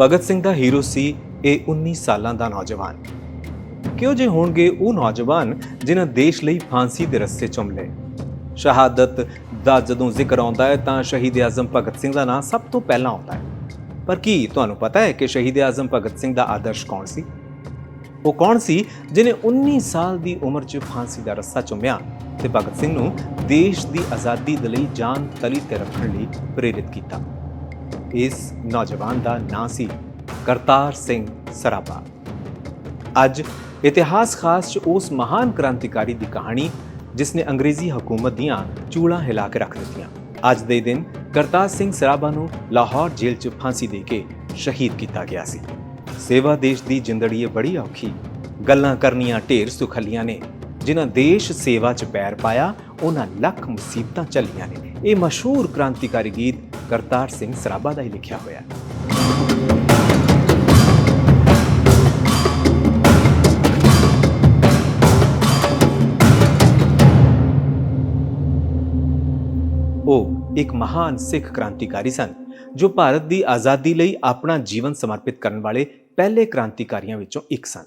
ਭਗਤ ਸਿੰਘ ਦਾ hero ਸੀ ਇਹ 19 ਸਾਲਾਂ ਦਾ ਨੌਜਵਾਨ। ਕਿਉਂ ਜੇ ਹੋਣਗੇ ਉਹ ਨੌਜਵਾਨ ਜਿਨ੍ਹਾਂ ਦੇਸ਼ ਲਈ ਫਾਂਸੀ ਦੇ ਰਸਤੇ ਚੁੰਮ ਲਏ? ਸ਼ਹਾਦਤ ਦਾ ਜਦੋਂ ਜ਼ਿਕਰ ਆਉਂਦਾ ਹੈ ਤਾਂ ਸ਼ਹੀਦ ਆਜ਼ਮ ਭਗਤ ਸਿੰਘ ਦਾ ਨਾਮ ਸਭ ਤੋਂ ਪਹਿਲਾਂ ਆਉਂਦਾ ਹੈ। ਪਰ ਕੀ ਤੁਹਾਨੂੰ ਪਤਾ ਹੈ ਕਿ ਸ਼ਹੀਦ ਆਜ਼ਮ ਭਗਤ ਸਿੰਘ ਦਾ ਆਦਰਸ਼ ਕੌਣ ਸੀ? ਉਹ ਕੌਣ ਸੀ ਜਿਨੇ 19 ਸਾਲ ਦੀ ਉਮਰ 'ਚ ਫਾਂਸੀ ਦਾ ਰੱਸਾ ਚੁੰਮਿਆ ਤੇ ਭਗਤ ਸਿੰਘ ਨੂੰ ਦੇਸ਼ ਦੀ ਆਜ਼ਾਦੀ ਦੇ ਲਈ ਜਾਨ ਤਲੀ ਤੇ ਰੱਖਣ ਲਈ ਪ੍ਰੇਰਿਤ ਕੀਤਾ? ਇਸ ਨੌਜਵਾਨ ਦਾ ਨਾਂ ਸੀ ਕਰਤਾਰ ਸਿੰਘ ਸਰਾਭਾ। ਅੱਜ ਇਤਿਹਾਸ ਖਾਸ 'ਚ ਉਸ ਮਹਾਨ ਕ੍ਰਾਂਤੀਕਾਰੀ ਦੀ ਕਹਾਣੀ, ਜਿਸ ਨੇ ਅੰਗਰੇਜ਼ੀ ਹਕੂਮਤ ਦੀਆਂ ਚੂਲਾਂ ਹਿਲਾ ਕੇ ਰੱਖ ਦਿੱਤੀਆਂ। ਅੱਜ ਦੇ ਦਿਨ ਕਰਤਾਰ ਸਿੰਘ ਸਰਾਭਾ ਨੂੰ ਲਾਹੌਰ ਜੇਲ੍ਹ 'ਚ ਫਾਂਸੀ ਦੇ ਕੇ ਸ਼ਹੀਦ ਕੀਤਾ ਗਿਆ ਸੀ। ਸੇਵਾ ਦੇਸ਼ ਦੀ ਜਿੰਦੜੀ ਬੜੀ ਔਖੀ, ਗੱਲਾਂ ਕਰਨੀਆਂ ਢੇਰ ਸੁਖਲੀਆਂ ਨੇ, ਜਿਨ੍ਹਾਂ ਦੇਸ਼ ਸੇਵਾ 'ਚ ਪੈਰ ਪਾਇਆ, ਉਹਨਾਂ ਲੱਖ ਮੁਸੀਬਤਾਂ ਚੱਲੀਆਂ ਨੇ। ਇਹ ਮਸ਼ਹੂਰ ਕ੍ਰਾਂਤੀਕਾਰੀ ਗੀਤ ਕਰਤਾਰ ਸਿੰਘ ਸਰਾਭਾ ਦਾ ਹੀ ਲਿਖਿਆ ਹੋਇਆ ਹੈ। ਉਹ ਇੱਕ ਮਹਾਨ ਸਿੱਖ ਕ੍ਰਾਂਤੀਕਾਰੀ ਸਨ, ਜੋ ਭਾਰਤ ਦੀ ਆਜ਼ਾਦੀ ਲਈ ਆਪਣਾ ਜੀਵਨ ਸਮਰਪਿਤ ਕਰਨ ਵਾਲੇ ਪਹਿਲੇ ਕ੍ਰਾਂਤੀਕਾਰੀਆਂ ਵਿੱਚੋਂ ਇੱਕ ਸਨ।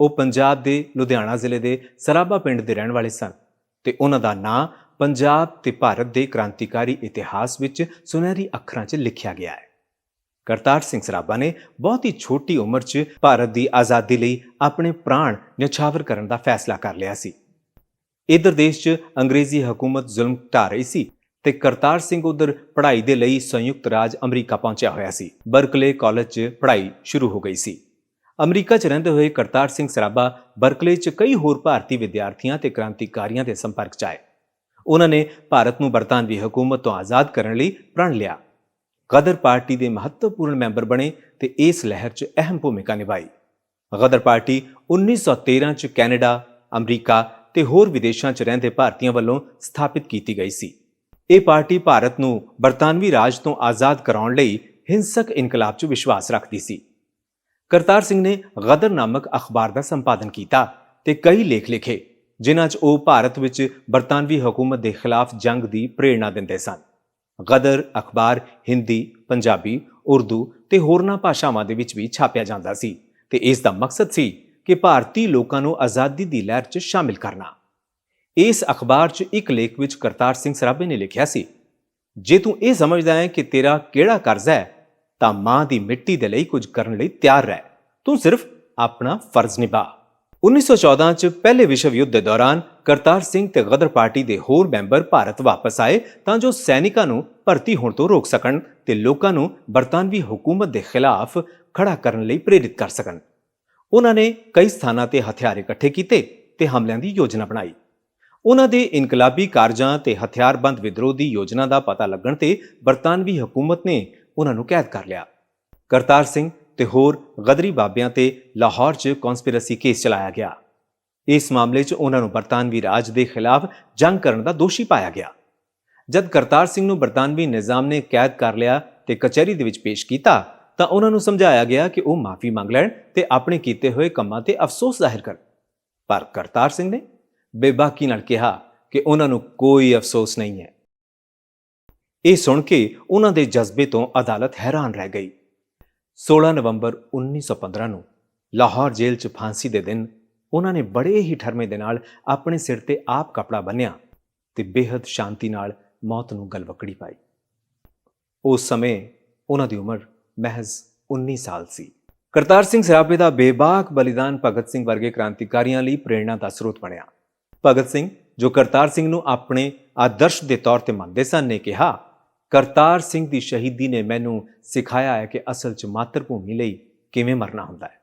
ਉਹ ਪੰਜਾਬ ਦੇ ਲੁਧਿਆਣਾ ਜ਼ਿਲ੍ਹੇ ਦੇ ਸਰਾਭਾ ਪਿੰਡ ਦੇ ਰਹਿਣ ਵਾਲੇ ਸਨ ਤੇ ਉਹਨਾਂ ਦਾ ਨਾਂ ਪੰਜਾਬ ਤੇ ਭਾਰਤ ਦੇ ਕ੍ਰਾਂਤੀਕਾਰੀ ਇਤਿਹਾਸ ਵਿੱਚ ਸੁਨਹਿਰੀ ਅੱਖਰਾਂ 'ਚ ਲਿਖਿਆ ਗਿਆ ਹੈ। ਕਰਤਾਰ ਸਿੰਘ ਸਰਾਭਾ ਨੇ ਬਹੁਤ ਹੀ ਛੋਟੀ ਉਮਰ 'ਚ ਭਾਰਤ ਦੀ ਆਜ਼ਾਦੀ ਲਈ ਆਪਣੇ ਪ੍ਰਾਣ ਨਿਛਾਵਰ ਕਰਨ ਦਾ ਫੈਸਲਾ ਕਰ ਲਿਆ ਸੀ। ਇਧਰ ਦੇਸ਼ 'ਚ ਅੰਗਰੇਜ਼ੀ ਹਕੂਮਤ ਜ਼ੁਲਮ ਢਾ ਰਹੀ ਸੀ ਤੇ ਕਰਤਾਰ ਸਿੰਘ ਉਧਰ ਪੜ੍ਹਾਈ ਦੇ ਲਈ ਸੰਯੁਕਤ ਰਾਜ ਅਮਰੀਕਾ ਪਹੁੰਚਿਆ ਹੋਇਆ ਸੀ। ਬਰਕਲੇ ਕਾਲਜ 'ਚ ਪੜ੍ਹਾਈ ਸ਼ੁਰੂ ਹੋ ਗਈ ਸੀ। ਅਮਰੀਕਾ 'ਚ ਰਹਿੰਦੇ ਹੋਏ ਕਰਤਾਰ ਸਿੰਘ ਸਰਾਭਾ ਬਰਕਲੇ 'ਚ ਕਈ ਹੋਰ ਭਾਰਤੀ ਵਿਦਿਆਰਥੀਆਂ ਤੇ ਕ੍ਰਾਂਤੀਕਾਰੀਆਂ ਦੇ ਸੰਪਰਕ 'ਚ ਆਏ। ਉਹਨਾਂ ਨੇ ਭਾਰਤ ਨੂੰ ਬਰਤਾਨਵੀ ਹਕੂਮਤ ਤੋਂ ਆਜ਼ਾਦ ਕਰਨ ਲਈ ਪ੍ਰਣ ਲਿਆ। ਗਦਰ ਪਾਰਟੀ ਦੇ ਮਹੱਤਵਪੂਰਨ ਮੈਂਬਰ ਬਣੇ ਤੇ ਇਸ ਲਹਿਰ 'ਚ ਅਹਿਮ ਭੂਮਿਕਾ ਨਿਭਾਈ। ਗਦਰ ਪਾਰਟੀ 1913 'ਚ ਕੈਨੇਡਾ, ਅਮਰੀਕਾ ਤੇ ਹੋਰ ਵਿਦੇਸ਼ਾਂ 'ਚ ਰਹਿੰਦੇ ਭਾਰਤੀਆਂ ਵੱਲੋਂ ਸਥਾਪਿਤ ਕੀਤੀ ਗਈ ਸੀ। ਇਹ ਪਾਰਟੀ ਭਾਰਤ ਨੂੰ ਬਰਤਾਨਵੀ ਰਾਜ ਤੋਂ ਆਜ਼ਾਦ ਕਰਾਉਣ ਲਈ ਹਿੰਸਕ ਇਨਕਲਾਬ 'ਚ ਵਿਸ਼ਵਾਸ ਰੱਖਦੀ ਸੀ। ਕਰਤਾਰ ਸਿੰਘ ਨੇ ਗਦਰ ਨਾਮਕ ਅਖਬਾਰ ਦਾ ਸੰਪਾਦਨ ਕੀਤਾ ਤੇ ਕਈ ਲੇਖ ਲਿਖੇ। ਜਿਨ੍ਹਾਂ 'ਚ ਉਹ ਭਾਰਤ ਵਿੱਚ ਬਰਤਾਨਵੀ ਹਕੂਮਤ ਦੇ ਖਿਲਾਫ ਜੰਗ ਦੀ ਪ੍ਰੇਰਣਾ ਦਿੰਦੇ ਸਨ। ਗਦਰ, ਅਖਬਾਰ, ਹਿੰਦੀ, ਪੰਜਾਬੀ, ਉਰਦੂ ਤੇ ਹੋਰਨਾਂ ਭਾਸ਼ਾਵਾਂ ਦੇ ਵਿੱਚ ਵੀ ਛਾਪਿਆ ਜਾਂਦਾ ਸੀ ਤੇ ਇਸ ਦਾ ਮਕਸਦ ਸੀ ਕਿ ਭਾਰਤੀ ਲੋਕਾਂ ਨੂੰ ਆਜ਼ਾਦੀ ਦੀ ਲਹਿਰ 'ਚ ਸ਼ਾਮਿਲ ਕਰਨਾ। ਇਸ ਅਖਬਾਰ 'ਚ ਇੱਕ ਲੇਖ ਵਿੱਚ ਕਰਤਾਰ ਸਿੰਘ ਸਰਾਭੇ ਨੇ ਲਿਖਿਆ ਸੀ, ਜੇ ਤੂੰ ਇਹ ਸਮਝਦਾ ਹੈ ਕਿ ਤੇਰਾ ਕਿਹੜਾ ਕਰਜ਼ ਹੈ, ਤਾਂ ਮਾਂ ਦੀ ਮਿੱਟੀ ਦੇ ਲਈ ਕੁਝ ਕਰਨ ਲਈ ਤਿਆਰ ਰਹਿ। ਤੂੰ ਸਿਰਫ ਆਪਣਾ ਫਰਜ਼ ਨਿਭਾ। 1914 ਚ ਪਹਿਲੇ ਵਿਸ਼ਵ ਯੁੱਧ ਦੇ ਦੌਰਾਨ ਕਰਤਾਰ ਸਿੰਘ ਤੇ ਗਦਰ ਪਾਰਟੀ ਦੇ ਹੋਰ ਮੈਂਬਰ ਭਾਰਤ ਵਾਪਸ ਆਏ ਤਾਂ ਜੋ ਸੈਨਿਕਾਂ ਨੂੰ ਭਰਤੀ ਹੋਣ ਤੋਂ ਰੋਕ ਸਕਣ ਤੇ ਲੋਕਾਂ ਨੂੰ ਬਰਤਾਨਵੀ ਹਕੂਮਤ ਦੇ ਖਿਲਾਫ ਖੜਾ ਕਰਨ ਲਈ ਪ੍ਰੇਰਿਤ ਕਰ ਸਕਣ। ਉਹਨਾਂ ਨੇ ਕਈ ਸਥਾਨਾਂ ਤੇ ਹਥਿਆਰ ਇਕੱਠੇ ਕੀਤੇ ਤੇ ਹਮਲਿਆਂ ਦੀ ਯੋਜਨਾ ਬਣਾਈ। ਉਹਨਾਂ ਦੇ ਇਨਕਲਾਬੀ ਕਾਰਜਾਂ ਤੇ ਹਥਿਆਰਬੰਦ ਵਿਦਰੋਹ ਦੀ ਯੋਜਨਾ ਦਾ ਪਤਾ ਲੱਗਣ ਤੇ ਬਰਤਾਨਵੀ ਹਕੂਮਤ ਨੇ ਉਹਨਾਂ ਨੂੰ ਕੈਦ ਕਰ ਲਿਆ। ਕਰਤਾਰ ਸਿੰਘ ਤੇ ਹੋਰ ਗਦਰੀ ਬਾਬਿਆਂ ਤੇ ਲਾਹੌਰ 'ਚ ਕਨਸਪੀਰੇਸੀ ਕੇਸ ਚਲਾਇਆ ਗਿਆ। ਇਸ ਮਾਮਲੇ 'ਚ ਉਹਨਾਂ ਨੂੰ ਬਰਤਾਨਵੀ ਰਾਜ ਦੇ ਖਿਲਾਫ ਜੰਗ ਕਰਨ ਦਾ ਦੋਸ਼ੀ ਪਾਇਆ ਗਿਆ। ਜਦ ਕਰਤਾਰ ਸਿੰਘ ਨੂੰ ਬਰਤਾਨਵੀ ਨਿਜ਼ਾਮ ਨੇ ਕੈਦ ਕਰ ਲਿਆ ਤੇ ਕਚਹਿਰੀ ਦੇ ਵਿੱਚ ਪੇਸ਼ ਕੀਤਾ, ਤਾਂ ਉਹਨਾਂ ਨੂੰ ਸਮਝਾਇਆ ਗਿਆ ਕਿ ਉਹ ਮਾਫੀ ਮੰਗ ਲੈਣ ਤੇ ਆਪਣੇ ਕੀਤੇ ਹੋਏ ਕੰਮਾਂ ਤੇ ਅਫਸੋਸ ਜ਼ਾਹਿਰ ਕਰਨ। ਪਰ ਕਰਤਾਰ ਸਿੰਘ ਨੇ ਬੇਬਾਕੀ ਨਾਲ ਕਿਹਾ ਕਿ ਉਹਨਾਂ ਨੂੰ ਕੋਈ ਅਫਸੋਸ ਨਹੀਂ ਹੈ। ਇਹ ਸੁਣ ਕੇ ਉਹਨਾਂ ਦੇ ਜਜ਼ਬੇ ਤੋਂ ਅਦਾਲਤ ਹੈਰਾਨ ਰਹਿ ਗਈ। 16 ਨਵੰਬਰ 1915 ਨੂੰ ਲਾਹੌਰ ਜੇਲ੍ਹ 'ਚ ਫਾਂਸੀ ਦੇ ਦਿਨ ਉਹਨਾਂ ਨੇ ਬੜੇ ਹੀ ਠਰਮੇ ਦੇ ਨਾਲ ਆਪਣੇ ਸਿਰ ਤੇ ਆਪ ਕਪੜਾ ਬੰਨਿਆ ਤੇ ਬੇहद ਸ਼ਾਂਤੀ ਨਾਲ ਮੌਤ ਨੂੰ ਗਲਵਕੜੀ ਪਾਈ। ਉਸ ਸਮੇਂ ਉਹਨਾਂ ਦੀ ਉਮਰ ਮਹਿਜ਼ 19 ਸਾਲ ਸੀ। ਕਰਤਾਰ ਸਿੰਘ ਸਰਾਭੇ ਦਾ ਬੇਬਾਕ ਬਲੀਦਾਨ ਭਗਤ ਸਿੰਘ ਵਰਗੇ ਕ੍ਰਾਂਤੀਕਾਰੀਆਂ ਲਈ ਪ੍ਰੇਰਣਾ ਦਾ ਸਰੋਤ ਬਣਿਆ। ਭਗਤ ਸਿੰਘ, ਜੋ ਕਰਤਾਰ ਸਿੰਘ ਨੂੰ ਆਪਣੇ ਆਦਰਸ਼ ਦੇ ਤੌਰ ਤੇ ਮੰਨਦੇ ਸਨ, ਨੇ ਕਿਹਾ ਕਰਤਾਰ ਸਿੰਘ ਦੀ ਸ਼ਹੀਦੀ ਨੇ ਮੈਨੂੰ ਸਿਖਾਇਆ ਹੈ ਕਿ ਅਸਲ 'ਚ ਮਾਤਰ ਭੂਮੀ ਲਈ ਕਿਵੇਂ ਮਰਨਾ ਹੁੰਦਾ ਹੈ।